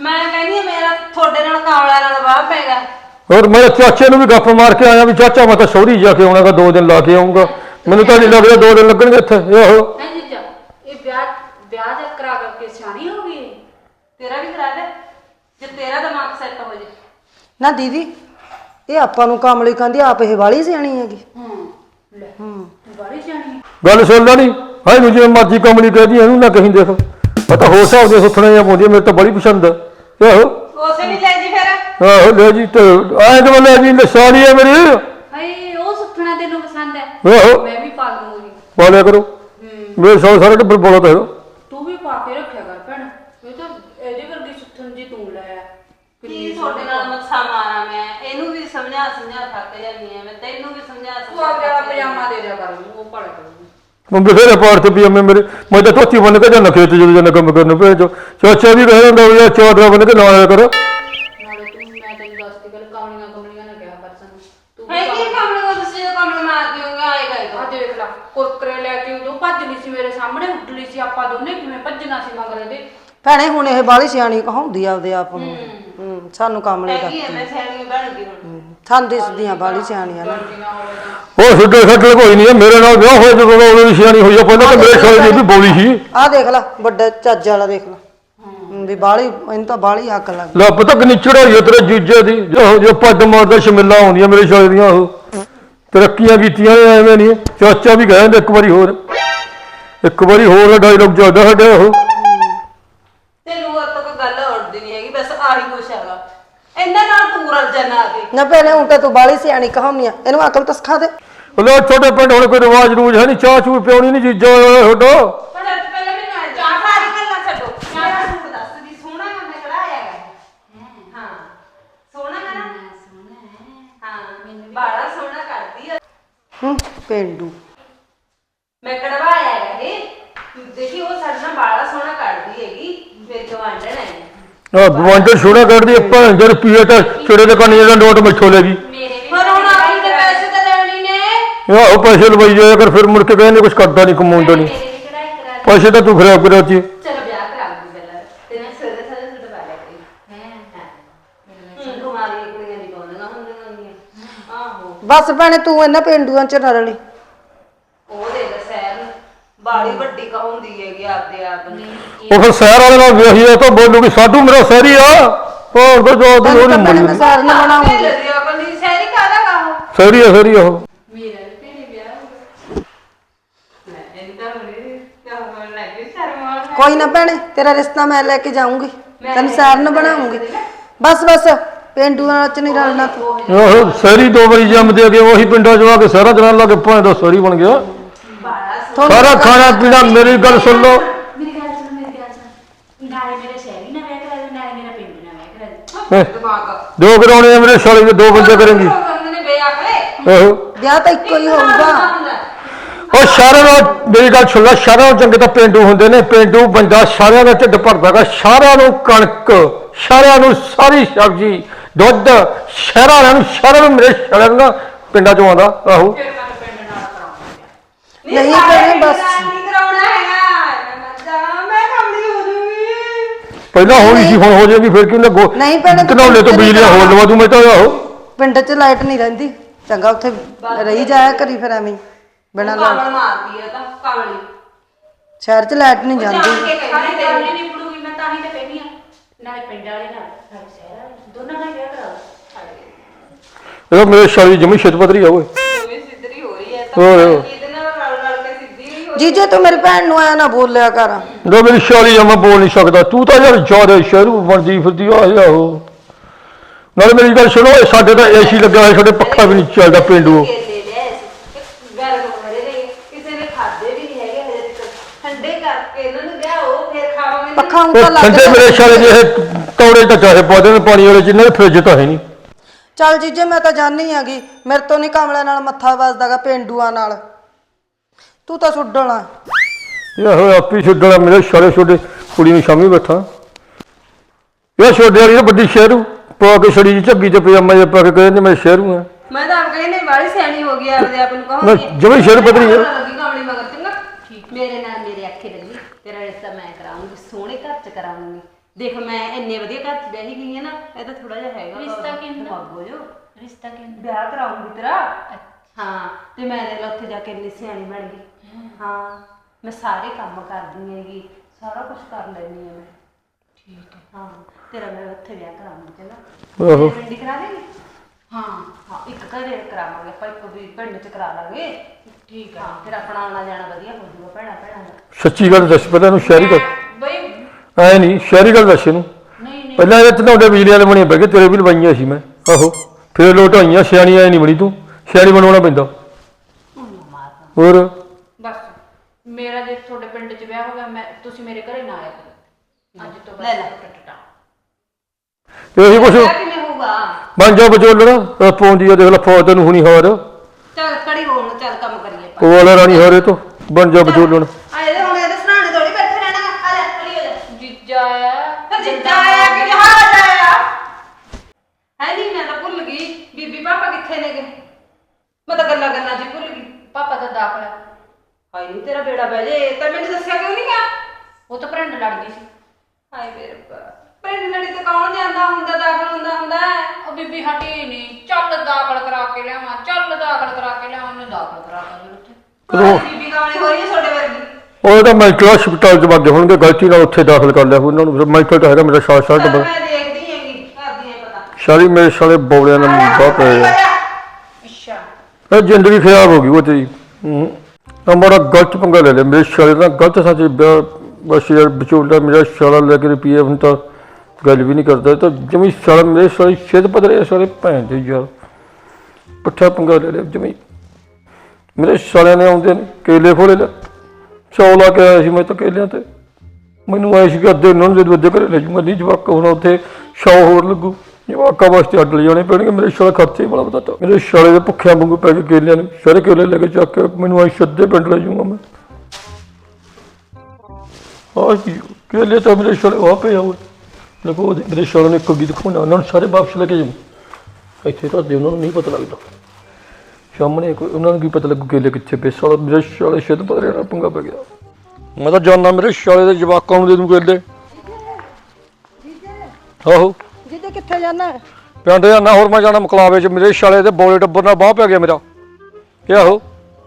ਮੈਂ ਕਹਿੰਦੀ ਆ ਮੇਰਾ ਤੁਹਾਡੇ ਨਾਲ ਕਾਂਵਲਾ ਨਾਲ ਵਾਹ ਪੈਗਾ ਹੋਰ ਮੈਂ ਚਾਚੇ ਨੂੰ ਵੀ ਗੱਪ ਮਾਰ ਕੇ ਆਇਆ ਵੀ ਚਾਚਾ ਮੈਂ ਤਾਂ ਸਹੁਰੀ ਜਾ ਕੇ ਆਉਣਾਗਾ ਦੋ ਦਿਨ ਲਾ ਕੇ ਆਉਂਗਾ ਮੈਨੂੰ ਤਾਂ ਨਹੀਂ ਲੱਗਦਾ ਦੋ ਦਿਨ ਲੱਗਣਗੇ ਇੱਥੇ। ਹੈ ਇਹ ਵਿਆਹ ਵਿਆਹ ਦਾ ਕਰਾ ਕਰਕੇ ਸਿਆਣੀ ਹੋ ਗਈ ਇਹ। ਤੇਰਾ ਵੀ ਕਰਾ ਦੇ ਜੇ ਤੇਰਾ ਦਿਮਾਗ ਸੈੱਟ ਹੋ ਜੇ ਨਾ ਦੀਦੀ ਇਹ ਆਪਾਂ ਨੂੰ ਕਾਮਲੀ ਕਹਿੰਦੀ ਆਪ ਇਹ ਵਾਲੀ ਸਿਆਣੀ ਹੈਗੀ। ਹੂੰ ਲੈ ਹੂੰ ਬਾਰੀ ਸਿਆਣੀ ਗੱਲ ਸੁਣ ਲੈ ਨਹੀਂ ਹਾਏ ਨੂੰ ਜਿਵੇਂ ਮਰਜ਼ੀ ਕਮਲੀ ਕਹਦੀ ਇਹਨੂੰ ਨਾ ਕਹੀਂ ਦੇਖ। ਪਤਾ ਹੋ ਹਿਸਾਬ ਦੇ ਸੁਥਣੇ ਜਾਂ ਪਾਉਂਦੀ ਮੈਨੂੰ ਤਾਂ ਬੜੀ ਪਸੰਦ ਆਹੋ। ਉਸੇ ਨਹੀਂ ਲੈ ਜੀ ਫਿਰ। ਆਹੋ ਲੈ ਜੀ ਤੇ ਆਏ ਤਾਂ ਲੈ ਜੀ ਨਸਾਲੀ ਹੈ ਮੇਰੀ। ਹਾਏ ਉਹ ਸੁਪਨਾ ਤੈਨੂੰ ਪਸੰਦ ਹੈ ਆਹੋ। ਮੈਂ ਵੀ ਪਾ ਲੂੰਗੀ। ਪਾਲਿਆ ਕਰੋ। ਮੇਰੇ ਸਾਲ ਸਾਰੇ ਟੱਬਰ ਬੋਲਾ ਕਰੋ ਤੂੰ ਵੀ ਪਾ ਕੇ ਰੱਖਿਆ ਕਰ ਭੈਣ ਇਹ ਤਾਂ ਇਹਦੇ ਵਰਗੀ ਸੁੱਥਣ ਜੀ ਤੂੰ ਲੈ ਆ। ਕੀ ਤੁਹਾਡੇ ਨਾਲ ਮੱਥਾ ਮਾਰਾਂ ਮੈਂ ਇਹਨੂੰ ਵੀ ਸਮਝਾ ਸਮਝਾ ਥੱਕ ਜਾਂਦੀ ਐ। ਮੈਂ ਤੈਨੂੰ ਵੀ ਸਮਝਾ ਤੂੰ ਆਪਣਾ ਸਮਝਾ ਥੱਕ ਪਜਾਮਾ ਦੇ ਦਿਆ ਕਰ ਉਹਨੂੰ ਉਹ ਪੜ ਕਰੂਗੀ ਮੈਂ ਬਥੇਰੇ ਪਾੜ ਤੇ ਵੀ ਮੈਂ ਮੇਰੇ ਮੈਂ ਤਾਂ ਧੋਤੀ ਬੰਨ ਕੇ ਜਾਂਦਾ ਖੇਤ ਜਦੋਂ ਜਾਂਦਾ ਕੰਮ ਕਰਨ ਭੇਜ ਚਾਚਾ ਵੀ ਕਹਿ ਹੁੰਦਾ ਵੀ ਆ ਚੌਧਰਾ ਬੰਨ ਕੇ ਨਾ ਆਇਆ ਕਰੋ। ਨਾਲੇ ਤੂੰ ਮੈਂ ਤੈਨੂੰ ਦੱਸਦੀ ਗੱਲ ਕਮਲੀਆਂ ਕਮਲੀਆਂ ਨਾ ਕਿਹਾ ਕਰ ਸਾਨੂੰ। ਤੂੰ ਹੈ ਕੀ ਕਮਲ ਦਾ ਤੁਸੀਂ ਕਮਲ ਮਾਰ ਦਿਓਗੇ ਆਏਗਾ ਦੇਖ ਲੈ ਕੁਰਕਰੇ ਲੈ ਕੇ ਉਦੋਂ ਭੱਜ ਲਈ ਸੀ ਮੇਰੇ ਸਾਹਮਣੇ ਉੱਡਲੀ ਸੀ ਆਪਾਂ ਦੋਨੇ ਕਿਵੇਂ ਭੱਜਣਾ ਸੀ ਮਗਰ ਇਹਦੇ। ਭੈਣੇ ਹੁਣ ਇਹ ਬਾਲੀ ਸਿਆਣੀ ਕਹਾਉਂਦੀ ਆ ਆਪਦੇ ਆਪ ਨੂੰ। ਹੂੰ। ਸਾਨੂੰ ਕੰਮ ਨਹੀਂ ਹੈਗੀ ਐ ਮੈਂ ਸੈਣੀ ਬਣ ਗਈ ਹੁਣ। ਸਾਨੂੰ ਦਿਸਦੀਆਂ ਬਾਲੀ ਸਿਆਣੀਆਂ ਨੇ। ਉਹ ਸਿੱਧੇ ਸੱਟੇ ਕੋਈ ਨਹੀਂ ਹੈ, ਮੇਰੇ ਨਾਲ ਵਿਆਹ ਹੋਇਆ ਜਦੋਂ ਉਹ ਵੀ ਸਿਆਣੀ ਹੋਈ ਆ ਪਹਿਲਾਂ ਤਾਂ ਮੇਰੇ ਸਾਲੇ ਦੀ ਵੀ ਬੋਲੀ ਸੀ। ਆਹ ਦੇਖ ਲੈ ਵੱਡਾ ਚੱਜ ਵਾਲਾ ਦੇਖ ਲੈ। ਹੂੰ, ਵੀ ਬਾਲੀ ਇਹਨੂੰ ਤਾਂ ਬਾਲੀ ਅੱਗ ਲੱਗ ਲੈ ਪਤਾ ਕਿੰਨੀ ਚੜਾਈ ਆ ਤੇਰੇ ਜੀਜੇ ਦੀ। ਜੋ ਜੋ ਪੱਦ ਮਾਰਦਾ ਸ਼ਮਿਲਾ ਆਉਂਦੀਆਂ ਮੇਰੇ ਸਾਲੇ ਦੀਆਂ ਉਹ। ਤਰੱਕੀਆਂ ਕੀਤੀਆਂ ਨੇ ਐਵੇਂ ਨਹੀਂ। ਚਾਚਾ ਵੀ ਕਹਿੰਦਾ ਇੱਕ ਵਾਰੀ ਹੋਰ। ਇੱਕ ਵਾਰੀ ਹੋਰ ਡਾਇਲੌਗ ਚੱਲਦਾ ਸਾਡੇ ਉਹ। ਤੈਨੂੰ ਹੋਰ ਤਾਂ ਕੋਈ ਗੱਲ ਉੜਦੀ ਨਹੀਂ ਹੈਗੀ ਬਸ ਆਹੀ ਕੁਛ ਹੈਗਾ। ਇਹਨਾਂ ਨਾਲ ਤੂੰ ਰਲ ਜਾਣਾ ਆ ਕੇ ਨਾ ਭੈਣੇ ਹੁਣ ਤਾਂ ਤੂੰ ਬਾਲੀ ਸਿਆਣੀ ਕਹਾਉਂਦੀ ਆ। ਇਹਨੂੰ ਅਕਲ ਤਾਂ ਸਿਖਾ ਦੇ। ਲੈ ਤੁਹਾਡੇ ਪਿੰਡ ਹੁਣ ਕੋਈ ਰਿਵਾਜ ਰੂਜ ਹੈ ਨਹੀਂ ਚਾਹ ਚੂ ਪਿਉਣੀ ਨਹੀਂ ਜੀਜਾ ਤੁਹਾਡਾ ਪਰ ਅੱਜ ਪਹਿਲਾਂ ਮੈਨੂੰ ਆਇਆ ਚਾਹ ਸਾਰੀ ਗੱਲਾਂ ਛੱਡੋ। ਮੇਰਾ ਸੂਟ ਦੱਸ ਦੀ ਸੋਹਣਾ ਮੈਂ ਕਢਾਇਆ ਹੈਗਾ ਹਾਂ ਸੋਹਣਾ ਹੈ ਨਾ? ਸੋਹਣਾ ਹੈ। ਹਾਂ ਮੈਨੂੰ ਬਾੜਾ ਸੋਹਣਾ ਕਰਦੀ ਆ। ਹੂੰ ਪਿੰਡੂ। ਮੈਂ ਕਢਵਾਇਆ ਹੈਗਾ ਇਹ। ਦੇਖੀ ਉਹ ਸਾਡੇ ਨਾਲ ਬਾੜਾ ਸੋਹਣਾ ਕਰਦੀ ਹੈਗੀ ਫਿਰ ਗਵਾਂਢਣ ਹੈ ਗਵਾਂਢਣ ਛੋੜਾ ਕੱਢਦੀ ਆਪਾਂ ਜਦ ਪੀਏ ਤਾਂ ਚਿੜੇ ਦੇ ਕੰਨ ਦਾ ਨੋਟ ਮਿੱਠੋ ਲੈ ਗਈ। ਮੇਰੇ ਪਰ ਹੁਣ ਆਪੀ ਦੇ ਪੈਸੇ ਤਾਂ ਲੈਣੀ ਨੇ। ਆਹੋ ਪੈਸੇ ਲਵਾਈ ਜਾਇਆ ਕਰ ਫਿਰ ਮੁੜ ਕੇ ਕਹਿੰਦੇ ਕੁਝ ਕਰਦਾ ਨਹੀਂ ਕਮਾਉਂਦਾ ਨਹੀਂ ਮੇਰੇ ਵੀ ਕਢਾਈ ਕਰਾ ਪੈਸੇ ਤਾਂ ਤੂੰ ਖਰਾਬ ਕਰਿਆ ਸੀ ਚਲੋ ਵਿਆਹ ਕਰਾ ਦੂੰ ਪਹਿਲਾਂ ਤੇ। ਨਾ ਸਿਰ ਦੇ ਥੱਲੇ ਸੂਟ ਪਾ ਲਿਆ ਕਰੀ ਹੈ ਹਾਂ। ਕੁਮਾਰੀ ਕੁੜੀਆਂ ਦੀ ਪਾਉਂਦੀਆਂ ਹੁੰਦੀਆਂ ਹੁੰਦੀਆਂ। ਆਹੋ। ਬਸ ਭੈਣੇ ਤੂੰ ਇਹਨਾਂ ਪਿੰਡੂਆਂ ਚ ਨਾ ਰਲੀ। ਉਹ ਦੇ ਦੇ ਸੈਰ ਨੂੰ ਬਾੜੀ ਵੱਡੀ ਕਹਉਂਦੀ ਹੈਗੀ ਆਪਦੇ ਆਪ ਨੂੰ। ਉਹ ਫਿਰ ਸ਼ਹਿਰ ਵਾਲੇ ਨਾਲ ਵਿਆਹੀ ਆ ਤਾਂ ਬੋਲੂਗੀ ਸਾਡੂ ਮੇਰਾ ਸਹਿਰੀ ਆ ਹੋਰ ਕੋਈ ਜੋ ਦੀ ਉਹਦੀ ਤਾਂ ਭੈਣੇ ਮਰੀ ਮੈਂ ਸਾਰ ਨਾ ਬਣਾਉਂਗੀ ਢਿੱਲ ਦੀ ਅਕਲ ਨਹੀਂ ਸੈਰੀ ਕਾਹਦਾ ਗਾ ਉਹ? ਸਹਿਰੀ ਆ ਸਹਿਰੀ ਆ ਉਹ। ਮੇਰਾ ਵੀ ਤੇਰੇ ਵਿਆਹ ਹੋ ਗਿਆ ਮੈਂ ਇਹਦਾ ਹੁਣੇ ਕਿਆ ਹੋਣ ਲੱਗੀ ਸ਼ਰਮ ਆਉਣ ਲੱਗੀ। ਕੋਈ ਨਾ ਭੈਣੇ ਤੇਰਾ ਰਿਸ਼ਤਾ ਮੈਂ ਲੈ ਕੇ ਜਾਊਂਗੀ। ਤੈਨੂੰ ਸਾਰ ਨਾ ਬਣਾਉਂਗੀ। ਬਸ ਬਸ ਪਿੰਡੂਆਂ ਚ ਨਹੀਂ ਰਲਣਾ ਤੂੰ। ਆਹੋ ਸਹਿਰੀ ਦੋ ਵਾਰੀ ਜੰਮਦੇ ਅਗੇ ਉਹੀ ਪਿੰਡਾਂ ਚ ਆ ਕੇ ਦਾ ਸਹਿਰੀ ਬਣ ਗਿਆ। ਸਾਰਾ ਖਾਣਾ ਪੀਣਾ ਮੇਰੀ ਗੱਲ ਸੁਣ ਲਓ। ਮੇਰੀ ਗੱਲ ਸੁਣ ਮੇਰੀ ਗੱਲ ਸੁਣ। ਨਾਲੇ ਮੇਰੇ ਸ਼ਹਿਰੀ ਨਾਲ ਵਿਆਹ ਕਰਾ ਦੇ ਨਾਲੇ ਮੇਰਾ ਪਿੰਡ ਨਾਲ ਵਿਆਹ ਕਰਾ ਦੇ ਹੈਂ, ਦਿਮਾਗ। ਦੋ ਕਰਾਉਣੇ ਆ ਮੇਰੇ ਸਾਲੇ ਦੇ ਦੋ ਬੰਦੇ ਕਰੇਂਗੀ ਉਹ ਨੇ ਬੇਆ ਕਰੇ ਆਹੋ ਵਿਆਹ ਤਾਂ ਇੱਕੋ ਹੀ ਹੋਊਗਾ। ਉਹ ਸਾਰਿਆਂ ਨਾਲ ਮੇਰੀ ਗੱਲ ਸੁਣ ਲੈ ਨਾਲੋਂ ਚੰਗੇ ਤਾਂ ਪਿੰਡੂ ਹੁੰਦੇ ਨੇ। ਪਿੰਡੂ ਬੰਦਾ ਸਾਰਿਆਂ ਦਾ ਢਿੱਡ ਭਰਦਾਗਾ ਸਾਰਿਆਂ ਨੂੰ ਕਣਕ ਸਾਰਿਆਂ ਨੂੰ ਸਾਰੀ ਸਬਜ਼ੀ ਦੁੱਧ ਸ਼ਹਿਰਾਂ ਨੂੰ ਸਾਰਿਆਂ ਨੂੰ ਮੇਰੇ ਸਾਰਿਆਂ ਨੂੰ ਨਾ ਪਿੰਡਾਂ ਚੋਂ ਆਉਂਦਾ। ਆਹੋ ਫਿਰ ਮੈਂ ਤਾਂ ਪਿੰਡ ਨਾਲ ਕਰਾਉਂਗੀ ਨਹੀਂ ਭੈਣੇ, ਬਸ। ਨਹੀਂ ਕਰਾਉਣਾ ਹੈਗਾ? ਮੈਂ ਮਰ ਜਾ ਮੈਂ ਕਮਲੀ ਹੋ ਜੂਗੀ ਪਹਿਲਾਂ ਹੋਈ ਸੀ ਹੁਣ ਹੋ ਜਾਏਗੀ ਫਿਰ ਕਿਉਂ ਲੱਗੋ? ਨਹੀਂ ਤੂੰ ਧਨੌਲੇ ਤੋਂ ਬਿਜਲੀਆਂ ਹੋਰ ਲਵਾ ਦੂੰ ਮੈਂ ਤਾਂ ਆਹੋ। ਪਿੰਡ ਚ ਲਾਈਟ ਨਹੀਂ ਰਹਿੰਦੀ। ਚੰਗਾ ਉੱਥੇ ਰਹੀ ਜਾਇਆ ਕਰੀ ਫਿਰ ਐਵੇਂ ਬਿਨਾਂ ਲਾਈਟ ਮਾਰਦੀ ਹੈ ਤਾਂ ਕਮਲੀ ਸ਼ਹਿਰ ਚ ਲਾਈਟ ਨਹੀਂ ਜਾਂਦੀ। ਕੇ ਸਾਰੀ ਕਹਿੰਦੀ ਗੱਲ ਤੈਨੂੰ ਨਹੀਂ ਨਿਪੜੂਗੀ ਮੈਂ ਤਾਂ ਹੀ ਤਾਂ ਕਹਿੰਦੀ ਆ। ਨਾਲੇ ਪਿੰਡ ਵਾਲੇ ਨਾਲ ਨਾਲੇ ਸ਼ਹਿਰ ਵਾਲੇ ਦੋਨਾਂ ਨਾਲ ਵਿਆਹ ਕਰਾ ਦੋ ਇਹ ਮੇਰੇ ਸਾਲੀ ਜਮੀ ਛੇਤਪਤਰੀ ਆ ਓਏ। ਸਿੱਧਰੀ ਹੋ ਰਹੀ ਹੈ ਤਾਂ ਹੋਰ ਰਲ ਰਲ ਕੇ ਸਿੱਧੀ ਨਹੀਂ ਹੋ ਜੀਜੇ ਤੂੰ ਮੇਰੀ ਭੈਣ ਨੂੰ ਆਇਆ ਨਾ ਬੋਲਿਆ ਕਰ। ਲੋ ਮੇਰੀ ਸਾਲੀ ਆ ਮੈਂ ਬੋਲ ਨਹੀਂ ਸਕਦਾ। ਤੂੰ ਤਾਂ ਯਾਰ ਜ਼ਿਆਦਾ ਸ਼ਹਿਰੂ ਬਣਦੀ ਫਿਰਦੀ ਆ ਆਹੋ ਨਾਲੇ ਮੇਰੀ ਗੱਲ ਸੁਣੋ ਇਹ ਸਾਡੇ ਤਾਂ ਏਸੀ ਲੱਗਾ ਹੋਇਆ ਸਾਡੇ ਪੱਖਾ ਵੀ ਨਹੀਂ ਚੱਲਦਾ ਪਿੰਡੂ। ਕੇਲੇ ਲਿਆ ਸੀ ਗੱਲ ਹੋਰੇ ਰਹੀ ਕਿਸੇ ਨੇ ਖਾਦੇ ਵੀ ਨਹੀਂ ਹੈਗੇ ਹਜੇ ਤੱਕ। ਠੰਡੇ ਕਰਕੇ ਇਹਨਾਂ ਨੂੰ ਲਿਆਓ ਫਿਰ ਖਾਵਾਂਗੇ। ਪੱਖਾ ਉਹ ਉਂਕਾ ਲੱਗ ਠੰਡੇ ਮੇਰੇ ਸਾਲੇ ਦੇ ਇਹ ਤੌੜੇ ਤਾਂ ਚਾਹੇ ਪਾ ਦੇਣ ਪਾਣੀ ਵਾਲੇ ਜਿੰਨਾਂ ਫ੍ਰਿਜ ਤਾਂ ਹੈ ਨਹੀਂ। ਚੱਲ ਜੀਜੇ ਮੈਂ ਤਾਂ ਜਾਣੀ ਆਗੀ ਮੇਰੇ ਤੋਂ ਨਹੀਂ ਕਮਲਿਆਂ ਨਾਲ ਮੱਥਾ ਵੱਜਦਾਗਾ ਪਿੰਡੂਆਂ ਨਾਲ। ਤੂੰ ਤਾਂ ਸੁੱਡਣਾ ਇਹ ਹੋਇਆ ਆਪੀ ਛੱਡਣਾ ਮੇਰੇ ਸਾਲੇ ਛੋਡੇ ਕੁੜੀ ਨੂੰ ਸ਼ਾਮੀ ਬੈਠਾ। ਇਹ ਛੋਡੇ ਵਾਲੀ ਵੱਡੀ ਸ਼ਹਿਰੂ ਪਾ ਕੇ ਛੜੀ ਜਿਹੀ ਝੱਗੀ ਤੇ ਪਜਾਮਾ ਜਿਹਾ ਪਾ ਕੇ ਕਹਿੰਦੇ ਮੈਂ ਸ਼ਹਿਰੂ ਆ। ਮੈਂ ਤਾਂ ਆਪ ਕਹਿੰਦੀ ਵਾਲੀ ਸਿਆਣੀ ਹੋ ਗਈ ਆਪਦੇ ਆਪ ਨੂੰ ਮੈਂ ਕਹੂੰਗੀ ਜਮੀ ਸ਼ਹਿਰ ਪਤਰੀ ਆ। ਲੱਗੀ ਕਮਲੀ ਮਗਰ ਚੰਗਾ। ਮੇਰੇ ਨਾਲ ਮੇਰੇ ਅੱਖੇ ਲੱਗੀ ਤੇਰਾ ਰਿਸ਼ਤਾ ਮੈਂ ਕਰਾਉਂਗੀ ਸੋਹਣੇ ਘਰ ਚ ਕਰਾਉਂਗੀ ਦੇਖ ਮੈਂ ਇੰਨੇ ਵਧੀਆ ਘਰ ਚ ਵਿਆਹੀ ਗਈ ਆ ਨਾ ਇਹ ਤਾਂ ਥੋੜਾ ਜਿਹਾ ਹੈਗਾ। ਰਿਸ਼ਤਾ ਕਿਹਦਾ? ਭਾਗੋ ਜੋ। ਰਿਸ਼ਤਾ ਕਿੰਨਾ? ਵਿਆਹ ਕਰਾਉਂਗੀ ਤੇਰਾ। ਹਾਂ ਤੇ ਮੈਂ ਦੇ ਉੱਥੇ ਜਾ ਕੇ ਇੰਨੀ ਸਿਆਣੀ ਬਣ ਗਈ। ਹਾਂ ਮੈਂ ਸਾਰੇ ਕੰਮ ਕਰਦੀ ਹੈਗੀ ਸਾਰਾ ਕੁਝ ਕਰ ਲੈਣੀ ਆ ਮੈਂ। ਠੀਕ ਹੈ। ਹਾਂ ਤੇਰਾ ਮੈਂ ਉੱਥੇ ਵਿਆਹ ਕਰਾਉਂਗੀ ਚੰਗਾ ਆਹੋ। ਪਿੰਡੀ ਕਰਾ ਦੇਗੀ? ਹਾਂ। ਹਾਂ ਇੱਕ ਘਰੇ ਕਰਾਵਾਂਗੇ ਆਪਾਂ ਇੱਕ ਵੀ ਪਿੰਡ ਚ ਕਰਾ ਲਾਂਗੇ। ਠੀਕ ਹਾਂ। ਫਿਰ ਆਪਣਾ ਆਉਣਾ ਜਾਣਾ ਵਧੀਆ ਹੋ ਜਾਊਗਾ ਭੈਣਾ ਭੈਣਾ ਦਾ। ਸੱਚੀ ਗੱਲ ਦੱਸ ਪਹਿਲਾਂ ਇਹਨੂੰ ਸ਼ਹਿਰੀ ਗੱਲ ਬਈ ਐ ਨਹੀਂ ਸ਼ਹਿਰੀ ਗੱਲ ਦੱਸ ਇਹਨੂੰ। ਨਹੀਂ ਨਹੀਂ। ਪਹਿਲਾਂ ਇਹ ਤਨੌਡੇ ਬਿਜਲੀ ਵਾਲੇ ਬਣੇ ਪੈ ਗਏ ਤੇਰੇ ਵੀ ਲਵਾਈਆਂ ਸੀ ਮੈਂ। ਆਹੋ ਫੇਰ ਲੋਟ ਹੋਈਆਂ ਸਿਆਣੀ ਐ ਨਹੀਂ ਬਣੀ ਤੂੰ। ਸਿਆਣੀ ਬਣਾਉਣਾ ਪੈਂਦਾ। ਹੋਰ? ਮੇਰਾ ਜੇ ਤੁਹਾਡੇ ਪਿੰਡ 'ਚ ਵਿਆਹ ਹੋ ਗਿਆ ਮੈਂ ਤੁਸੀਂ ਮੇਰੇ ਘਰੇ ਨਾ ਆਇਆ ਕਰੋ। ਅੱਜ ਤੋਂ ਲੈ ਲੈ। ਬਾਅਦ ਟਟਾ। ਇਹੀ ਕੁਛ? ਵਿਆਹ ਕਿਵੇਂ ਹੋਊਗਾ? ਬਣ ਜਾ ਬਚੋਲਣਾ ਪਾਉਂਦੀ ਆ ਦੇਖ ਲੈ ਫੌਜ ਤੈਨੂੰ ਹੁਣੀ ਹੋਰ। ਚੱਲ ਕੜੀ ਹੋਣ ਚੱਲ ਕੰਮ ਕਰੀਏ ਆਪਾਂ। ਕੋਲ ਰਾਣੀ ਹੋਰੇ ਤੋਂ। ਬਣ ਜਾ ਬਚੋਲਣ ਆ ਇਹਦੇ ਹੁਣ ਇਹਦੇ ਸਰਾਣੇ ਥੋੜੀ ਬੈਠੇ ਰਹਿਣਾ ਆ ਲੈ ਖੜੀ ਹੋ ਜਾ ਜੀਜਾ ਆ ਫਿਰ ਜਿੱਦਾਂ ਆਇਆ ਕਿ ਜਹਾਜ਼ ਆਇਆ। ਹੈ ਨਹੀਂ ਮੈਂ ਤਾਂ ਭੁੱਲ ਗਈ। ਬੀਬੀ ਪਾਪਾ ਕਿੱਥੇ ਨੇਗੇ? ਮੈਂ ਤਾਂ ਗੱਲਾਂ ਗੱਲਾਂ 'ਚ ਹੀ ਭੁੱਲ ਗਈ। ਪਾਪਾ ਦਾ ਦਾਖਲਾ ਹਾਏ ਨਹੀਂ ਤੇਰਾ ਬੇੜਾ ਬਹਿ ਜੇ ਤਾਂ ਮੈਨੂੰ ਦੱਸਿਆ ਕਿਉਂ ਨਹੀਂ ਗਾ ਉਹ ਤਾਂ ਭਰਿੰਡ ਲੜ ਗਈ ਸੀ। ਹਾਏ ਮੇਰੇ ਪਿੰਡ ਲੜੀ ਤੇ ਕੌਣ ਜਾਂਦਾ ਹੁੰਦਾ ਦਾਖਲ ਹੁੰਦਾ ਹੁੰਦਾ ਹੈ? ਉਹ ਬੀਬੀ ਹਟੀ ਨਹੀਂ ਚੱਲ ਦਾਖਲ ਕਰਾ ਕੇ ਲਿਆਵਾਂ ਚੱਲ ਦਾਖਲ ਕਰਾ ਕੇ ਲਿਆਵਾਂ ਉਹਨੇ ਦਾਖਲ ਕਰਾ ਕੇ ਉੱਥੇ। ਕਦੋਂ? ਬੀਬੀ ਕਾਮਣੀ ਹੋ ਰਹੀ ਹੈ ਤੁਹਾਡੇ ਵਰਗੀ। ਉਹ ਤਾਂ ਮੈਂਟਲ ਹਸਪਤਾਲ ਚ ਵੱਗੇ ਹੋਣਗੇ ਗਲਤੀ ਨਾਲ ਉੱਥੇ ਦਾਖਲ ਕਰ ਲਿਆ ਉਹਨਾਂ ਨੂੰ ਫਿਰ ਮੈਂਟਲ ਤਾਂ ਹੈਗਾ ਮੇਰਾ ਚੱਲ ਡੱਬਾ ਮੈਂ ਦੇਖਦੀ ਹੈਗੀ ਕਰਦੀ ਹੈ ਪਤਾ। ਸਾਰੀ ਮੇਰੇ ਸਾਲੇ ਬੌਲਿਆਂ ਨਾਲ ਮੁੰਡਾ ਪਏ ਆ ਅੱਛਾ। ਇਹ ਜ਼ਿੰਦਗੀ ਖਰਾਬ ਹੋ ਗਈ ਉਹ ਤੇਰੀ। ਹੂੰ। ਹਮਾਰਾ ਗਲਤ ਪੰਗਾ ਲੈ ਲਿਆ ਮੇਰੇ ਸਾਲੇ ਨਾਲ ਗਲਤ ਸੱਚ ਬਸ ਯਾਰ ਵਿਚੋਲਾ ਮੇਰਾ ਸਾਲਾ ਲੈ ਕੇ ਰੁਪਈਏ ਹੁਣ ਤਾਂ ਗੱਲ ਵੀ ਨਹੀਂ ਕਰਦਾ ਤਾਂ ਜਮੀ ਸਾਲਾ ਮੇਰੇ ਸਾਲੇ ਸਿੱਧ ਪਤਰੇ ਸਾਰੇ ਭੈਣ ਦੇ ਯਾਰ ਪੱਠਾ ਪੰਗਾ ਲੈ ਲਿਆ ਜਮੀ ਮੇਰੇ ਸਾਲਿਆਂ ਨੇ ਆਉਂਦੇ ਨੇ ਕੇਲੇ ਫੋਲੇ ਲੈ ਸੌ ਲਾ ਕੇ ਆਇਆ ਸੀ ਮੈਂ ਤਾਂ ਕੇਲਿਆਂ ਤੇ ਮੈਨੂੰ ਆਇਆ ਸੀ ਕਿ ਉਹਨਾਂ ਨੂੰ ਜਦੋਂ ਘਰੇ ਲੈ ਜੂਗਾ ਨਹੀਂ ਜਵਾਕ ਹੁਣ ਉੱਥੇ ਸੌ ਹੋਰ ਲੱਗੂ ਜਵਾਕਾਂ ਵਾਸਤੇ ਅੱਡ ਲੈ ਜਾਣੇ ਪੈਣਗੇ। ਮੇਰੇ ਸਾਲੇ ਖਰਚੇ ਬੜਾ ਬਤਾ ਮੇਰੇ ਸਾਲੇ ਦੇ ਭੁੱਖਿਆਂ ਵਾਂਗੂ ਪੈ ਕੇ ਕੇਲਿਆਂ ਨੇ ਸਾਰੇ ਕੇਲੇ ਲੈ ਕੇ ਚੱਕ ਕੇ ਮੈਨੂੰ ਆਈ ਸਿੱਧੇ ਪਿੰਡ ਲੈ ਜਾਊਗਾ ਮੈਂ। ਆਹ ਕੀ ਕੇਲੇ ਤਾਂ ਮੇਰੇ ਸਾਲੇ ਆ ਪਏ ਹੋਏ ਲਗੋ ਮੇਰੇ ਸਾਲੇ ਨੇ ਕੋਈ ਦਿਖਾਉਣਾ ਉਹਨਾਂ ਨੂੰ ਸਾਰੇ ਵਾਪਸ ਲੈ ਕੇ ਜਾਊਂ। ਇੱਥੇ ਤਾਂ ਦੇ ਉਹਨਾਂ ਨੂੰ ਨਹੀਂ ਪਤਾ ਲੱਗਦਾ। ਸਾਹਮਣੇ ਕੋਈ ਉਹਨਾਂ ਨੂੰ ਕੀ ਪਤਾ ਲੱਗੂ ਕੇਲੇ ਕਿੱਥੇ ਪਏ। ਸਾਲਾ ਮੇਰੇ ਸਾਲੇ ਸ਼ਿੱਧ ਪਤਰੇ ਨਾਲ ਪੰਗਾ ਪੈ ਗਿਆ। ਮੈਂ ਤਾਂ ਜਾਣਦਾ ਮੇਰੇ ਸਾਲੇ ਦੇ ਜਵਾਕਾਂ ਨੂੰ ਦੇ ਦੂੰ ਕੇਲੇ। ਆਹੋ। ਜੀਜੇ ਕਿੱਥੇ ਜਾਣਾ? ਪਿੰਡ ਜਾਣਾ ਹੋਰ ਮੈਂ ਜਾਣਾ ਮਕਲਾਵੇ ਚ ਮੇਰੇ ਸਾਲੇ ਦੇ ਬੋਲੇ ਟੱਬਰ ਨਾਲ ਬਾਹ ਪੈ ਗਿਆ ਮੇਰਾ। ਕੀ ਆਹੋ।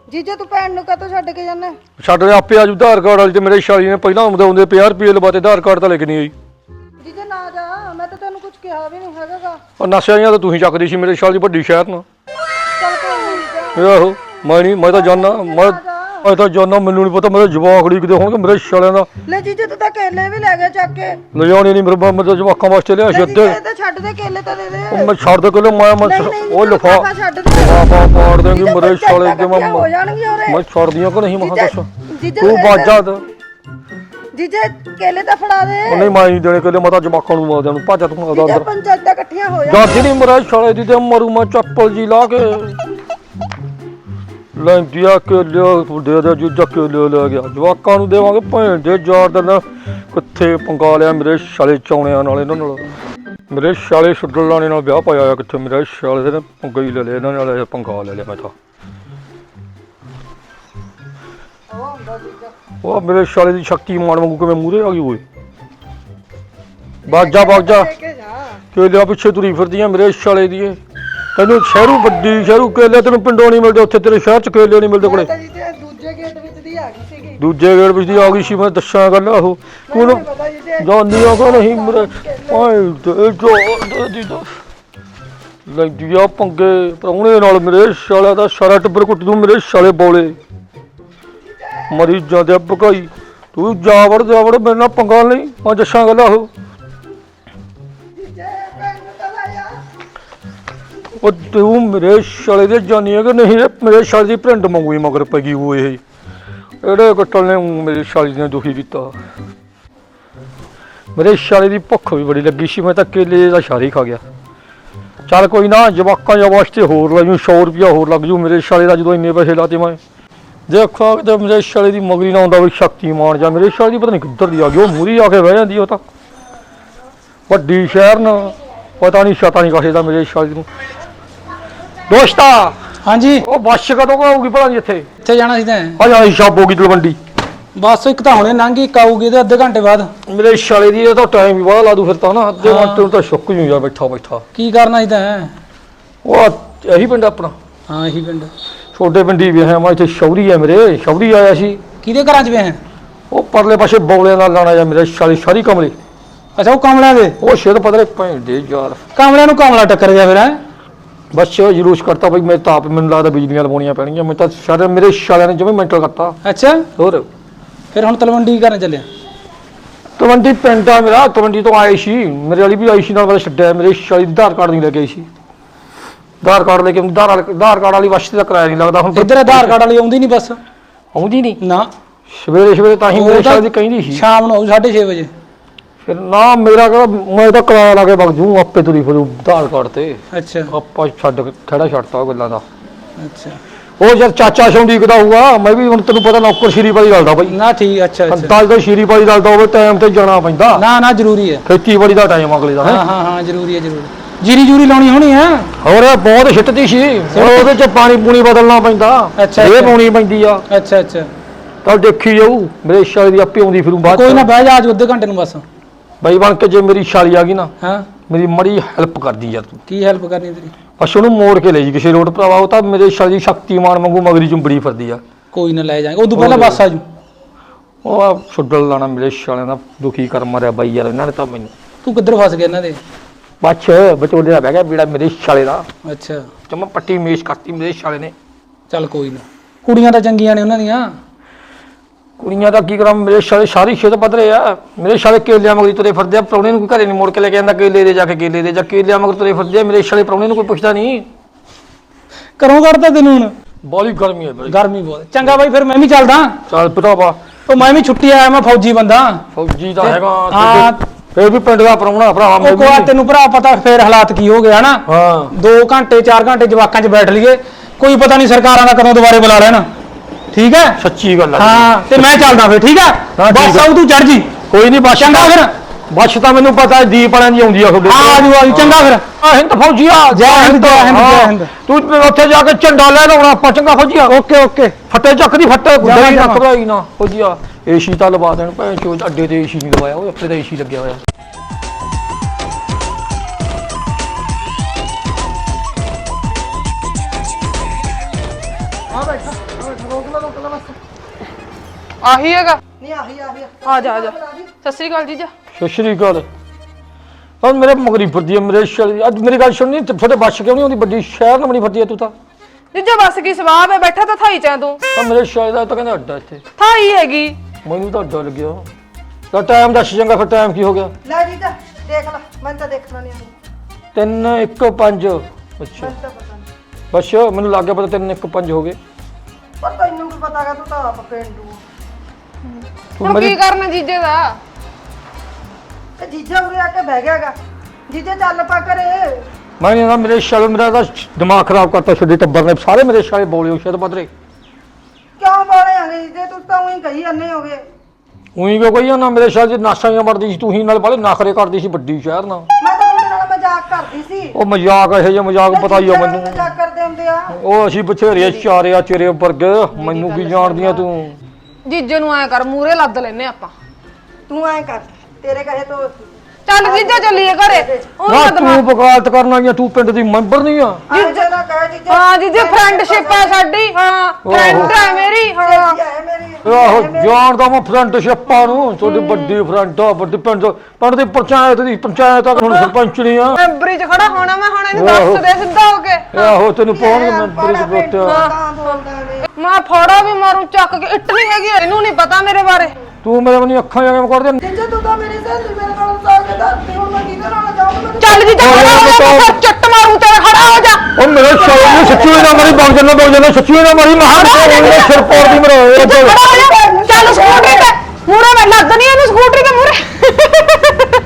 ਜੀਜੇ ਤੂੰ ਭੈਣ ਨੂੰ ਕਾਹਤੋਂ ਛੱਡ ਕੇ ਜਾਣਾ? ਛੱਡ ਦੇ ਆਪੇ ਆਜੂ ਆਧਾਰ ਕਾਰਡ ਵਾਲੀ ਤੇ ਮੇਰੇ ਸਾਲੀ ਨੇ ਪਹਿਲਾਂ ਆਉਂਦੇ ਆਉਂਦੇ 50 ਰੁਪਏ ਲਵਾਤੇ ਆਧਾਰ ਕਾਰਡ ਤਾਂ ਲੈ ਕੇ ਨਹੀਂ ਆਈ। ਜੀਜੇ ਨਾ ਜਾ ਮੈਂ ਤਾਂ ਤੈਨੂੰ ਕੁਝ ਕਿਹਾ ਵੀ ਨਹੀਂ ਹੈਗਾਗਾ। ਉਹ ਨਸ਼ਿਆਂ ਤਾਂ ਤੁਸੀਂ ਚੱਕਦੀ ਸੀ ਮੇਰੇ ਦੀ ਵੱਡੀ ਸ਼ਹਿਰ ਨਾਲ ਚੱਲ ਕੋਈ ਨਹੀਂ ਜਾ। ਇਹ ਆਹੋ ਮੈਂ ਨਹੀਂ ਮੈਂ ਤਾਂ ਜਾਣਾ ਮੈਂ ਮੈਂ ਤਾਂ ਜਾਣਾ ਮੈਨੂੰ ਨਹੀਂ ਪਤਾ ਮੇਰੇ ਜਵਾਕ ਕਿਤੇ ਹੋਣਗੇ ਮੇਰੇ ਸਾਲਿਆਂ ਦਾ। ਲੈ ਜੀਜੇ ਤੂੰ ਤਾਂ ਕੇਲੇ ਵੀ ਲੈ ਗਿਆ ਚੱਕ ਕੇ। ਲਿਜਾਉਣੀ ਨਹੀਂ ਮੇਰੇ ਬਾ- ਮੇਰੇ ਜਵਾਕਾਂ ਵਾਸਤੇ ਲਿਆ ਲੈ ਛੱਡ ਜੀਜੇ ਇਹ ਤਾਂ ਛੱਡ ਦੇ ਕੇਲੇ ਤਾਂ ਦੇ ਦੇ। ਉਹ ਮੈਂ ਛੱਡ ਦੇ ਕੋਲੇ ਮੈਂ ਮੈਂ ਨਹੀਂ ਨਹੀਂ ਉਹ ਲਿਫਾ ਲਿਫਾਫਾ ਛੱਡ ਦੇ। ਲਿਫਾਫਾ ਪਾੜ ਦੇਂਗੀ ਜੀਜੇ ਮੇਰੇ ਬੱਚਾ ਸਾਲੇ ਦੇ ਮੈਂ ਹੋ ਉਰੇ। ਮੈਂ ਛੱਡਦੀਆਂ ਕਿ ਨਹੀਂ ਮਹਾਂ ਜੀਜੇ- ਦੱਸ। ਜੀਜੇ ਤੂੰ ਬਾਜਾ ਤੇ ਜੀਜੇ ਕੇਲੇ ਤਾਂ ਫੜਾ ਦੇ। ਉਹ ਨਹੀਂ ਮੈਂ ਨਹੀਂ ਦੇਣੇ ਕੋਲੇ ਮੈਂ ਤਾਂ ਜਵਾਕਾਂ ਨੂੰ ਮਾਰ ਦੇਣ। ਭਾਜਾ ਤੂੰ ਆਦਾ ਜੀਜੇ ਅੰਦਰ। ਪੰਚਾਇਤਾਂ ਇਕੱਠੀਆਂ ਹੋ ਜਾਣ ਗੱਜ ਨਹੀਂ ਮਰਾ ਸਾਲੇ ਦੀ ਤੇ ਮਰੂ ਮੈਂ ਚੱਪਲ ਜੀ ਲਾ ਕੇ। ਲੈਂਦੀਆ ਕੇ ਲਿਆ ਦੇ ਦੇ ਜੁੱਜਾ ਕੇ ਲੈ ਲੈ ਗਿਆ। ਜਵਾਕਾਂ ਨੂੰ ਦੇਵਾਂਗੇ ਭੈਣ ਦੇ ਯਾਰ ਦਾ ਕਿੱਥੇ ਪੰਗਾ ਲਿਆ ਮੇਰੇ ਸਾਲੇ ਚੌਣਿਆਂ ਨਾਲ ਇਹਨਾਂ ਨਾਲ। ਮੇਰੇ ਸਾਲੇ ਛੱਡਣ ਲਾਣੇ ਨਾਲ ਵਿਆਹ ਪਾਇਆ ਆ ਕਿੱਥੇ? ਮੇਰੇ ਸਾਲੇ ਦੇ ਪੰਗਾ ਹੀ ਲੈ ਲਿਆ ਇਹਨਾਂ ਨਾਲ ਪੰਗਾ ਲੈ ਲਿਆ ਮੈਂ ਤਾਂ। ਉਹ ਮੇਰੇ ਸਾਲੇ ਦੀ ਸ਼ਕਤੀ ਮਾਨ ਵਾਂਗੂ ਕਿਵੇਂ ਮੂਰੇ ਆ ਗਈ ਓਏ? ਬਾਜਾ ਬਾਜਾ। ਲੈ ਕੇ ਜਾ। ਕੇਲਿਆਂ ਪਿੱਛੇ ਤੁਰੀ ਫਿਰਦੀਆਂ ਮੇਰੇ ਸਾਲੇ ਦੀ ਤੈਨੂੰ ਸ਼ਹਿਰੂ ਵੱਡੀ ਸ਼ਹਿਰੂ ਕੇਲੇ ਤੈਨੂੰ ਪਿੰਡੋਂ ਨਹੀਂ ਮਿਲਦੇ ਉੱਥੇ ਤੇਰੇ ਸ਼ਹਿਰ ਚ ਕੇਲੇ ਨਹੀਂ ਮਿਲਦੇ ਕੋਲੇ। ਤਾਂ ਦੂਜੇ ਗੇਟ ਵਿੱਚ ਦੀ ਆ ਗਈ ਸੀਗੀ। ਦੂਜੇ ਗੇੜ ਵਿੱਚ ਦੀ ਆ ਗਈ ਸੀ ਮੈਂ ਦੱਸਾਂ ਗੱਲ ਤੂੰ ਮੈਨੂੰ ਨੀ ਪਤਾ ਜਾਨੀਆਂ ਕੋ ਨਹੀਂ ਮੇਰੇ। ਓਏ ਤੇ ਜੋ ਦੇ ਦੀ ਦਾ ਲੱਗਿਆ ਪੰਗੇ ਪ੍ਰਾਹੁਣੇ ਨਾਲ ਮੇਰੇ ਸਾਲਿਆਂ ਦਾ ਸਾਰਾ ਟੱਬਰ ਕੁੱਟ ਦੂੰ ਮੇਰੇ ਸਾਲੇ ਬੋਲੇ। ਮਰੀ ਜਾਂਦੇ ਭਕਾਈ ਤੂੰ ਜਾਵੜ ਜਾਵੜ ਮੇਰੇ ਨਾਲ ਪੰਗਾ ਨਹੀਂ। ਮੈਂ ਦੱਸਾਂ ਗੱਲ ਆਹੋ। ਉਹ ਤੂੰ ਮੇਰੇ ਸਾਲੇ ਦੇ ਜਾਨੀ ਹੈ ਕਿ ਨਹੀਂ? ਇਹ ਮੇਰੇ ਸਾਲੇ ਦੀ ਪ੍ਰਿੰਟ ਮੰਗੂ ਮਗਰ ਪੈ ਗਈ ਉਹ ਇਹ। ਇਹੜੇ ਕੱਟਲ ਨੇ ਊਂ ਮੇਰੇ ਸਾਲੇ ਨੇ ਦੁਖੀ ਕੀਤਾ। ਮੇਰੇ ਸਾਲੇ ਦੀ ਭੁੱਖ ਵੀ ਬੜੀ ਲੱਗੀ ਸੀ, ਮੈਂ ਤਾਂ ਕੇਲੇ ਦਾ ਸ਼ਾਰੀ ਖਾ ਗਿਆ। ਚੱਲ ਕੋਈ ਨਾ, ਜਵਾਕਾਂ ਦੇ ਵਾਸਤੇ ਹੋਰ ਲੈ ਜੂ 100 ਰੁਪਿਆ ਹੋਰ ਲੱਗ ਜੂ ਮੇਰੇ ਸਾਲੇ ਦਾ ਜਦੋਂ ਇੰਨੇ ਪੈਸੇ ਲਾਤੇ ਮੈਂ। ਦੇਖੋ ਕਿ ਮੇਰੇ ਸਾਲੇ ਦੀ ਮਗਰੀ ਨਾ ਆਉਂਦਾ ਵੀ ਸ਼ਕਤੀਮਾਨ ਜਾਂ ਮੇਰੇ ਸਾਲੇ ਦੀ ਪਤਾ ਨਹੀਂ ਕਿੱਧਰ ਦੀ ਆ ਗਈ, ਉਹ ਮੂਰੀ ਆ ਕੇ ਬਹਿ ਜਾਂਦੀ ਉਹ ਤਾਂ। ਵੱਡੀ ਸ਼ਹਿਰ ਨਾ, ਪਤਾ ਨਹੀਂ ਸ਼ਤਾ ਨਹੀਂ ਕਾਸੇ ਦਾ ਮੇਰੇ ਸਾਲੇ ਨੂੰ। ਦੋਸਤਾ ਹਾਂਜੀ। ਉਹ ਬੱਸ ਕਦੋਂ ਆਊਗੀ ਭਲਾ ਜੀ ਇੱਥੇ? ਇੱਥੇ ਜਾਣਾ ਸੀ ਤਾਂ। ਆ ਜਾ ਸ਼ਾਪ ਹੋਗੀ ਤਲਵੰਡੀ। ਬਸ ਇੱਕ ਤਾਂ ਹੁਣੇ ਲੰਘ ਗਈ ਇੱਕ ਆਊਗੀ ਤੇ ਅੱਧੇ ਘੰਟੇ ਬਾਅਦ। ਮੇਰੇ ਸਾਲੇ ਦੀ ਇਹ ਤਾਂ ਟਾਈਮ ਵੀ ਬੜਾ ਲਾ ਦੂ ਫਿਰ ਤਾਂ ਨਾ ਅੱਧੇ ਘੰਟੇ ਨੂੰ ਤਾਂ ਸੁੱਕ ਜੂ ਜਾ ਬੈਠਾ ਬੈਠਾ। ਕੀ ਕਰਨਾ ਸੀ ਤਾਂ? ਉਹ ਇਹੀ ਪਿੰਡ ਆਪਣਾ। ਹਾਂ ਇਹੀ ਪਿੰਡ। ਛੋਟੇ ਪਿੰਡੀ ਵੀ ਹੈ ਮੈਂ ਇੱਥੇ ਸ਼ੌਰੀ ਹੈ ਮੇਰੇ ਸ਼ੌਰੀ ਆਇਆ ਸੀ। ਕਿਹਦੇ ਘਰਾਂ 'ਚ ਵੇ ਹੈ? ਉਹ ਪਰਲੇ ਪਾਸੇ ਬੌਲਿਆਂ ਨਾਲ ਲਾਣਾ ਜਾਂ ਮੇਰੇ ਸਾਲੇ ਸਾਰੀ ਕਮਲੇ। ਅੱਛਾ ਉਹ ਕਮਲਿਆਂ ਦੇ? ਉਹ ਸ਼ੇਰ ਪਤਲੇ ਭੈਣ ਦੇ ਯਾਰ। ਕਮਲਿਆਂ ਨੂੰ ਕਮਲਾ ਟੱਕਰ ਗਿਆ ਫਿਰ ਹੈ? ਬਸ ਉਹ ਜਲੂਸ ਕਰਤਾ ਬਈ ਮੈਂ ਤਾਂ ਆਪ ਮੈਨੂੰ ਲੱਗਦਾ ਬਿਜਲੀਆਂ ਲਵਾਉਣੀਆਂ ਪੈਣਗੀਆਂ। ਮੈਂ ਤਾਂ ਸਾਰੇ ਮੇਰੇ ਸਾਲਿਆਂ ਨੇ ਜਿਵੇਂ ਮੈਂਟਲ ਕਰਤਾ। ਅੱਛਾ? ਹੋਰ? ਫਿਰ ਹੁਣ ਤਲਵੰਡੀ ਕੀ ਕਰਨ ਚੱਲਿਆ ਤਵੰਡੀ ਪਿੰਡ ਆ ਮੇਰਾ ਤਵੰਡੀ ਤੋਂ ਆਏ ਸੀ। ਮੇਰੇ ਵਾਲੀ ਵੀ ਆਈ ਸੀ ਨਾਲ ਮੈਂ ਛੱਡਿਆ। ਮੇਰੇ ਸਾਲੀ ਦੀ ਆਧਾਰ ਕਾਰਡ ਨਹੀਂ ਲੈ ਕੇ ਆਈ ਸੀ। ਆਧਾਰ ਕਾਰਡ ਲੈ ਕੇ ਆਧਾਰ ਵਾਲੇ- ਆਧਾਰ ਕਾਰਡ ਵਾਲੀ ਵਸਤ ਦਾ ਕਿਰਾਇਆ ਨਹੀਂ ਲੱਗਦਾ। ਹੁਣ ਤਾਂ- ਇੱਧਰ ਆਧਾਰ ਕਾਰਡ ਵਾਲੀ ਆਉਂਦੀ ਨਹੀਂ ਬੱਸ। ਆਉਂਦੀ ਨਹੀਂ? ਨਾ। ਸਵੇਰੇ ਸਵੇਰੇ ਤਾਂ ਹੀ ਮੇਰੇ ਉਹ ਤਾਂ ਸਾਲ ਕਹਿੰਦੀ ਸੀ। ਸ਼ਾਮ ਨੂੰ ਆਊ 6:30 ਵਜੇ। ਫਿਰ ਨਾ ਮੇਰਾ ਕਹਿੰਦਾ ਮੈਂ ਤਾਂ ਕਿਰਾਇਆ ਲਾ ਕੇ ਵਗ ਜੂ ਆਪੇ ਤੁਰੀ ਫਿਰੂ ਆਧਾਰ ਕਾਰਡ ਤੇ। ਅੱਛਾ। ਆਪਾਂ ਛੱਡ ਕੇ ਖੜਾ ਛੱਡਤਾ ਉਹ ਗੱਲਾਂ ਦਾ। ਅੱਛਾ। ਉਹ ਜਦ ਚਾਚਾ ਸ਼ੌਂਡੀ ਕਦਾ ਹੋਊਗਾ ਮੈਂ ਵੀ ਹੁਣ ਤੈਨੂੰ ਪਤਾ ਨੌਕਰ ਸ਼ੀਰੀ ਵਾਲੀ ਰਲਦਾ ਬਾਈ। ਨਾ ਠੀਕ ਅੱਛਾ ਅੱਛਾ। ਦਲ ਦਾ ਸ਼ੀਰੀ ਵਾਲੀ ਰਲਦਾ ਹੋਵੇ ਟਾਈਮ ਤੇ ਜਾਣਾ ਪੈਂਦਾ। ਨਾ ਨਾ ਜ਼ਰੂਰੀ ਹੈ। ਖੇਤੀਬਾੜੀ ਦਾ ਟਾਈਮ ਅਗਲੇ ਦਾ ਹਾਂ ਹੈਂ। ਹਾਂ ਹਾਂ ਜ਼ਰੂਰੀ ਹੈ ਜ਼ਰੂਰੀ ਜੀਰੀ ਜੂਰੀ ਲਾਉਣੀ ਹੋਣੀ ਹੈ? ਹੋਰ ਇਹ ਬਹੁਤ ਛਿੱਟਦੀ ਸੀ। ਹੁਣ ਉਹਦੇ ਚ ਪਾਣੀ ਪੂਣੀ ਬਦਲਣਾ ਪੈਂਦਾ। ਅੱਛਾ, ਇਹ ਅੱਛਾ। ਪਾਉਣੀ ਪੈਂਦੀ ਆ। ਅੱਛਾ ਅੱਛਾ। ਤਾਂ ਦੇਖੀ ਜਾਊ ਮੇਰੇ ਦੀ ਆਪੇ ਆਉਂਦੀ ਫਿਰੂ ਬਾਅਦ ਕੋਈ ਨਾ ਚ ਬਹਿ ਜਾ ਅੱਜ ਅੱਧੇ ਘੰਟੇ ਨੂੰ ਬਸ। ਬਾਈ ਬਣ ਕੇ ਜੇ ਮੇਰੀ ਸ਼ਾਲੀ ਆ ਗਈ ਨਾ ਹਾਂ। ਮੇਰੀ ਮੜੀ ਹੈਲਪ ਕਰਦੀ ਯਾਰ ਤੂੰ। ਕੀ ਹੈਲਪ ਕਰਨੀ ਤੇਰੀ? ਬਸ ਉਹਨੂੰ ਮੋੜ ਕੇ ਲੈ ਜੀ ਕਿਸੇ ਰੋਡ ਭਰਾਵਾ ਉਹ ਤਾਂ ਮੇਰੇ ਦੀ ਸ਼ਕਤੀਮਾਨ ਵਾਂਗੂ ਮਗਰੀ ਚੁੰਬੜੀ ਫਿਰਦੀ ਆ। ਕੋਈ ਨਾ ਲੈ ਜਾਏਗਾ ਉਦੋਂ ਪਹਿਲਾਂ ਬੱਸ ਆ ਜੂ। ਉਹ ਆ ਛੁੱਡਲ ਲਾਣਾ ਮੇਰੇ ਸ਼ਾਲਿਆਂ ਦਾ ਦੁਖੀ ਕਰ ਮਰਿਆ ਬਾਈ ਯਾਰ ਇਹਨਾਂ ਨੇ ਤਾਂ ਮੈਨੂੰ। ਤੂੰ ਕਿੱਧਰ ਫਸ ਗਿਆ ਇਹਨਾਂ ਦੇ? ਬੱਚ ਬਚੋਲੇ ਦਾ ਬਹਿ ਗਿਆ ਬੀੜਾ ਮੇਰੇ ਸ਼ਾਲੇ ਦਾ। ਅੱਛਾ। ਜਮਾ ਪੱਟੀ ਮੇਸ਼ ਕਰਤੀ ਮੇਰੇ ਸ਼ਾਲੇ ਨੇ। ਚੱਲ ਕੋਈ ਨਾ। ਕੁੜੀਆਂ ਤਾਂ ਚੰਗੀਆਂ ਨੇ ਉਹਨਾਂ ਦੀਆਂ। ਕੁੜੀਆਂ ਦਾ ਕੀ ਕਰਾਂ ਮੇਰੇ ਸ਼ਾਲੇ ਸਾਰੀ ਸ਼ੇਤ ਪਧਰੇ ਆ। ਮੇਰੇ ਸ਼ਾਲੇ ਕੇਲਿਆਂ ਮਗਰੀ ਤੁਰੇ ਫਿਰਦੇ ਆ ਪ੍ਰਾਹੁਣੇ ਨੂੰ ਕੋਈ ਘਰੇ ਨਹੀਂ ਮੋੜ ਕੇ ਲੈ ਕੇ ਜਾਂਦਾ ਕੇਲੇ ਦੇ ਜਾ ਕੇ ਕੇਲੇ ਦੇ। ਜਾ ਕੇਲਿਆਂ ਮਗਰ ਤੁਰੇ ਫਿਰਦੇ ਆ ਮੇਰੇ ਸ਼ਾਲੇ ਪ੍ਰਾਹੁਣੇ ਨੂੰ ਕੋਈ ਪੁੱਛਦਾ ਨਹੀਂ। ਕਰੋਂ ਕੱਢਦਾ ਤੈਨੂੰ ਹੁਣ? ਬੋਲੀ ਗਰਮੀ ਹੈ ਬਈ ਗਰਮੀ ਬਹੁਤ। ਚੰਗਾ ਬਾਈ ਫਿਰ ਮੈਂ ਵੀ ਚੱਲਦਾ। ਚੱਲ ਭਰਾਵਾ ਉਹ ਮੈਂ ਵੀ ਛੁੱਟੀ ਆਇਆ ਮੈਂ ਫੌਜੀ ਬੰਦਾ। ਫੌਜੀ ਦਾ ਹੈਗਾ ਹਾਂ। ਫੇਰ ਵੀ ਪਿੰਡ ਦਾ ਪ੍ਰਾਹੁਣਾ ਭਰਾਵਾ ਮੈਂ ਉਹ ਕੋਆ ਤੈਨੂੰ ਭਰਾ ਪਤਾ ਫਿਰ ਹਾਲਾਤ ਕੀ ਹੋ ਗਿਆ ਨਾ। ਹਾਂ। 2 ਘੰਟੇ 4 ਘੰਟੇ ਜਵਾਕਾਂ 'ਚ ਬੈਠ ਲਈਏ। ਕੋਈ ਪਤਾ ਨਹੀਂ ਸਰਕਾਰਾਂ ਦਾ ਕਦੋਂ ਦੁਬਾਰੇ ਬੁਲਾ ਲੈਣ। ਠੀਕ ਹੈ? ਸੱਚੀ ਗੱਲ ਆ ਹਾਂ ਤੇ ਮੈਂ ਚੱਲਦਾ ਫਿਰ ਠੀਕ ਹੈ? ਹਾਂ, ਠੀਕ ਬਸ ਆ। ਆਉ ਤੂੰ ਚੜ ਜੀ। ਕੋਈ ਨਹੀਂ ਬਸ ਚੰਗਾ ਫਿਰ। ਬਸ ਤਾਂ ਮੈਨੂੰ ਪਤਾ ਦੀਪ ਵਾਲਿਆਂ ਦੀ ਆਉਂਦੀ ਆ ਤੁਹਾਡੇ ਹਾਂ ਆਜੂ ਆਜੂ ਚੰਗਾ ਫਿਰ। ਆ ਹਿੰਦ ਫੌਜੀਆ ਜੈ ਹਿੰਦ, ਜੈ ਹਿੰਦ, ਜੈ ਹਿੰਦ। ਤੂੰ ਉੱਥੇ ਜਾ ਕੇ ਝੰਡਾ ਲੈ ਲਾਉਣਾ ਆਪਾਂ ਚੰਗਾ ਫੌਜੀਆ ਓਕੇ ਓਕੇ। ਫੱਟੇ ਚੱਕਦੀ ਫੱਟੇ ਗੁੱਡੇ ਨਾ ਜਾਵਾਂ। ਘਬਰਾਈ ਨਾ ਫੌਜੀਆ ਏਸੀ ਤਾਂ ਲਵਾ ਦੇਣ ਭੈਣ ਚੋ ਅੱਡੇ ਤੇ ਏਸੀ ਨਹੀਂ ਲਵਾਇਆ ਉਹ ਆਪਣੇ ਦਾ ਏਸੀ ਲੱਗਿਆ ਹੋਇਆ। ਆਹੀ ਹੈਗਾ? ਨਹੀਂ ਆਹੀ ਆਹੀ। ਆ ਜਾ ਆ ਜਾ। ਸਤਿ ਸ੍ਰੀ ਅਕਾਲ ਜੀਜਾ ਸਤਿ ਸ਼੍ਰੀ ਅਕਾਲ। ਹਾਂ ਮੇਰੇ ਮਗਰੀ ਫਿਰਦੀ ਹੈ ਮੇਰੇ ਸ਼ਲ ਅੱਜ ਮੇਰੀ ਗੱਲ ਸੁਣਨੀ ਤੇ ਤੁਹਾਡੇ ਬੱਸ ਕਿਉਂ ਨਹੀਂ ਆਉਂਦੀ? ਵੱਡੀ ਸ਼ਹਿਰ ਨਾਲ ਬਣੀ ਫਿਰਦੀ ਹੈ ਤੂੰ ਤਾਂ। ਜੀਜਾ ਬਸ ਕੀ ਸਵਾਬ ਹੈ ਬੈਠਾ ਤਾਂ ਥਾਈ ਚਾ ਤੂੰ। ਤਾਂ ਮੇਰੇ ਸ਼ਹਿਰ ਦਾ ਤਾਂ ਕਹਿੰਦਾ ਅੱਡਾ ਇੱਥੇ। ਥਾਈ ਹੈਗੀ। ਮੈਨੂੰ ਤਾਂ ਅੱਡਾ ਲੱਗਿਆ। ਤਾਂ ਟਾਈਮ ਦੱਸ ਚੰਗਾ ਫਿਰ ਟਾਈਮ ਕੀ ਹੋ ਗਿਆ? ਲੈ ਜੀਜਾ ਦੇਖ ਲੈ ਮੈਨੂੰ ਤਾਂ ਦੇਖਣਾ ਨਹੀਂ ਆਉਂਦਾ। 3 1 5 ਅੱਛਾ। ਮੈਨੂੰ ਤਾਂ ਪਤਾ ਨਹੀਂ। ਬਸ ਮੈਨੂੰ ਲੱਗ ਗਿਆ ਪਤਾ 3 1 5 ਹੋ ਗਏ। ਪਰ ਤੈਨੂੰ ਕੀ ਪਤਾਗਾ ਤੂੰ ਤਾਂ ਆਪ ਪਿੰਡੂ। ਤੂੰ ਹੁਣ ਮੇਰੀ ਕੀ ਕਰਨਾ ਜੀਜੇ ਦਾ? ਤੇ ਜੀਜਾ ਉਰੇ ਆ ਕੇ ਬਹਿ ਗਿਆਗਾ। ਜੀਜਾ ਚੱਲ ਪਾ ਕਰੇ ਮੈਂ ਨਾ ਮੇਰੇ ਸ਼ਾਲੇ ਮੇਰਾ ਤਾਂ ਦਿਮਾਗ ਖਰਾਬ ਕਰਤਾ ਛੱਡੇ ਟੱਬਰ ਨੇ ਸਾਰੇ ਮੇਰੇ ਸ਼ਾਲੇ ਬੋਲੇ ਹੋ ਪਤਰੇ ਕਿਉਂ ਬਾਲੇ ਆਂਗੇ ਜੀਜੇ? ਤੂੰ ਤਾਂ ਉਹੀ ਕਹੀ ਜਾਂਦੇ ਹੋਗੇ। ਉਹੀ ਕਿਉਂ ਕਹੀ ਨਾ ਮੇਰੇ ਸ਼ਾਲੇ ਨਾਸਾਂ ਹੀ ਮਰਦੀ ਸੀ ਤੂੰ ਹੀ ਨਾਲ ਬਾਲੇ ਨਖਰੇ ਕਰਦੀ ਸੀ ਵੱਡੀ ਸ਼ਹਿਰ ਨਾਲ। ਮੈਂ ਤਾਂ ਤੁਹਾਡੇ ਨਾਲ ਮਜ਼ਾਕ ਕਰਦੀ ਸੀ। ਉਹ ਮਜ਼ਾਕ ਇਹੋ ਜਿਹਾ ਮਜ਼ਾਕ ਪਤਾ ਹੀ ਆ ਮੈਨੂੰ। ਮਜ਼ਾਕ ਕਰਦੇ ਹੁੰਦੇ ਆ। ਉਹ ਅਸੀਂ ਬਥੇਰੇ ਚਾਰਿਆ ਚਿਹਰੇ ਵਰਗੇ ਮੈਨੂੰ ਕੀ ਜਾਣਦੀਆਂ ਤੂੰ। ਜੀਜੇ ਨੂੰ ਐ ਕਰ ਮੂਰੇ ਲੱਦ ਲੈਨੇ ਆਪਾਂ। ਤੂੰ ਐ ਕਰ ਤੇਰੇ ਕਹੇ ਤੋਂ ਚੱਲ ਜੀਜਾ ਚੱਲੀਏ ਘਰੇ। ਉਹ ਨਾ ਤੂੰ ਦਿਮਾਗ? ਬਗਾਲਤ ਕਰਨ ਤੂੰ ਪਿੰਡ ਦੀ ਮੈਂਬਰ ਨਹੀਂ ਆ। ਜੀਜਾ ਦਾ ਕਹੇ ਜੀਜਾ। ਹਾਂ ਜੀਜੇ ਫਰੈਂਡਸ਼ਿਪ ਹੈ ਸਾਡੀ। ਹਾਂ ਫਰੈਂਡ ਹੈ ਮੇਰੀ ਹਾਂ। ਹੈ ਮੇਰੀ ਆਹੋ ਜਾਣਦਾ ਮੈਂ ਫਰੰਟਸ਼ਿਪਾਂ ਨੂੰ ਤੁਹਾਡੀ ਵੱਡੀ ਫਰੰਟ ਆ ਵੱਡੀ ਪਿੰਡ ਪਿੰਡ ਦੀ ਪੰਚਾਇਤ ਦੀ ਪੰਚਾਇਤ ਆ ਹੁਣ ਸਰਪੰਚ ਨਹੀਂ ਆ। ਮੈਂਬਰੀ ਚ ਖੜਾ ਹੋਣਾ ਮੈਂ ਹੁਣ ਇਹਨੂੰ। ਦੱਸ ਦੇ ਸਿੱਧਾ ਹੋ ਕੇ। ਆਹੋ ਤੈਨੂੰ ਪਾਉਣਗੇ ਮੈਂਬਰ ਤਾਂ ਬੋਲਦਾ ਵੇ। ਮੈਂ ਫੋੜਾ ਵੀ ਮਾਰੂ ਚੱਕ ਕੇ ਇੱਟ ਨਹੀਂ ਹੈਗੀ ਇਹਨੂੰ ਨਹੀਂ ਪਤਾ ਮੇਰੇ ਬਾਰੇ। ਤੂੰ ਮੇਰੇ ਮੈਨੂੰ ਅੱਖਾਂ ਜਾ ਕੇ ਕਰ ਦੇ। ਜਿੱਜੇ ਤੂੰ ਤਾਂ ਮੇਰੀ ਸਹੇਲੀ ਮੇਰੇ ਨਾਲ ਸਾਗ ਕੇ ਦੱਸਦੀ ਹੁਣ ਮੈਂ ਕਿਹਦੇ ਨਾਲ ਜਾਵਾਂ ਚੱਲ ਜੀ ਜਾ ਮੈਂ ਚੱਟ ਮਾਰੂ ਤੇਰਾ ਖੜਾ ਹੋ ਜਾ। ਉਹ ਮੇਰੇ ਸ਼ੌਕ ਨੂੰ ਸੱਚੀ ਨਾ ਮਰੀ ਬੌਂਗ ਜੰਨਾ ਬੌਂਗ ਜੰਨਾ ਸੱਚੀ ਨਾ ਮਰੀ ਮਹਾਨ ਮੇਰੇ ਸਿਰ ਪੋੜ ਦੀ ਮਰੋ ਚੱਲ ਸਕੂਟਰੀ ਤੇ। ਮੂਰੇ ਮੈਂ ਨਹੀਂ ਇਹਨੂੰ ਸਕੂਟਰੀ ਤੇ ਮੂਰੇ